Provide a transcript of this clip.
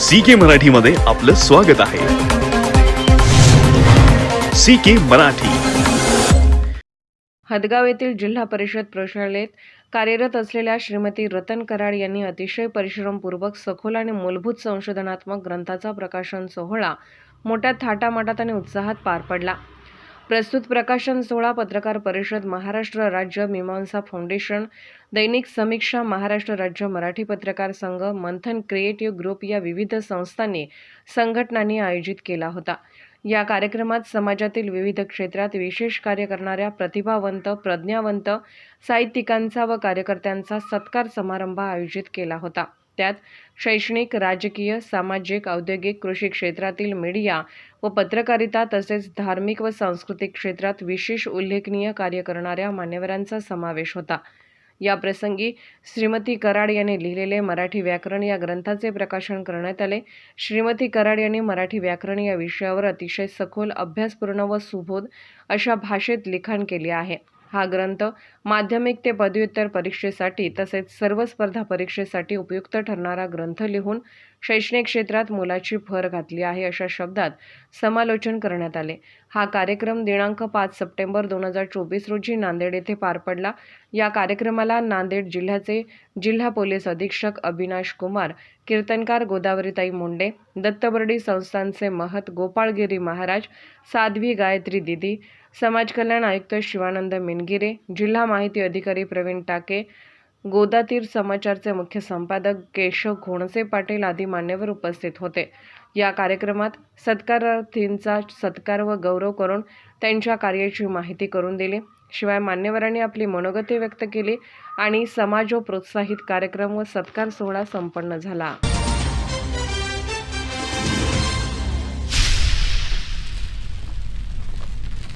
C के मराठीमध्ये आपलं स्वागत आहे. सी के मराठी. हदगाव येथील जिल्हा परिषद प्रशालेत कार्यरत असलेल्या श्रीमती रतन कराड यांनी अतिशय परिश्रमपूर्वक सखोल आणि मूलभूत संशोधनात्मक ग्रंथाचा प्रकाशन सोहळा मोठ्या थाटामाटात आणि उत्साहात पार पडला. प्रस्तुत प्रकाशन सोहळा पत्रकार परिषद महाराष्ट्र राज्य मीमांसा फाउंडेशन दैनिक समीक्षा महाराष्ट्र राज्य मराठी पत्रकार संघ मंथन क्रिएटिव्ह ग्रुप या विविध संस्थांनी संघटनांनी आयोजित केला होता. या कार्यक्रमात समाजातील विविध क्षेत्रात विशेष कार्य करणाऱ्या प्रतिभावंत प्रज्ञावंत साहित्यिकांचा व कार्यकर्त्यांचा सत्कार समारंभ आयोजित केला होता. त्यात शैक्षणिक राजकीय सामाजिक औद्योगिक कृषी क्षेत्रातील मीडिया व पत्रकारिता तसेच धार्मिक व सांस्कृतिक क्षेत्रात विशेष उल्लेखनीय कार्य करणाऱ्या मान्यवरांचा समावेश होता. या प्रसंगी श्रीमती कराड यांनी लिहिलेले मराठी व्याकरण या ग्रंथाचे प्रकाशन करण्यात आले. श्रीमती कराड यांनी मराठी व्याकरण या विषयावर अतिशय सखोल अभ्यासपूर्ण व सुबोध अशा भाषेत लिखाण केले आहे. हा ग्रंथ माध्यमिक ते पदव्युत्तर परीक्षेसाठी तसेच सर्व स्पर्धा परीक्षेसाठी उपयुक्त ठरणारा ग्रंथ लिहून शैक्षणिक क्षेत्रात मोलाची भर घातली आहे अशा शब्दात समालोचन करण्यात आले. हा कार्यक्रम दिनांक पाच सप्टेंबर दोन हजार चोवीस रोजी नांदेड येथे पार पडला. या कार्यक्रमाला नांदेड जिल्ह्याचे जिल्हा पोलीस अधीक्षक अविनाश कुमार कीर्तनकार गोदावरीताई मुंडे दत्तबर्डी संस्थानचे महत गोपाळगिरी महाराज साध्वी गायत्री दिदी समाज कल्याण आयुक्त शिवानंद मिनगिरे जिल्हा माहिती अधिकारी प्रवीण टाके गोदातीर समाचारचे मुख्य संपादक केशव घोणसे पाटील आदी मान्यवर उपस्थित होते. या कार्यक्रमात सत्कारार्थींचा सत्कार व गौरव करून त्यांच्या कार्याची माहिती करून दिली. शिवाय मान्यवरांनी आपली मनोगती व्यक्त केली आणि समाज व प्रोत्साहित कार्यक्रम व सत्कार सोहळा संपन्न झाला.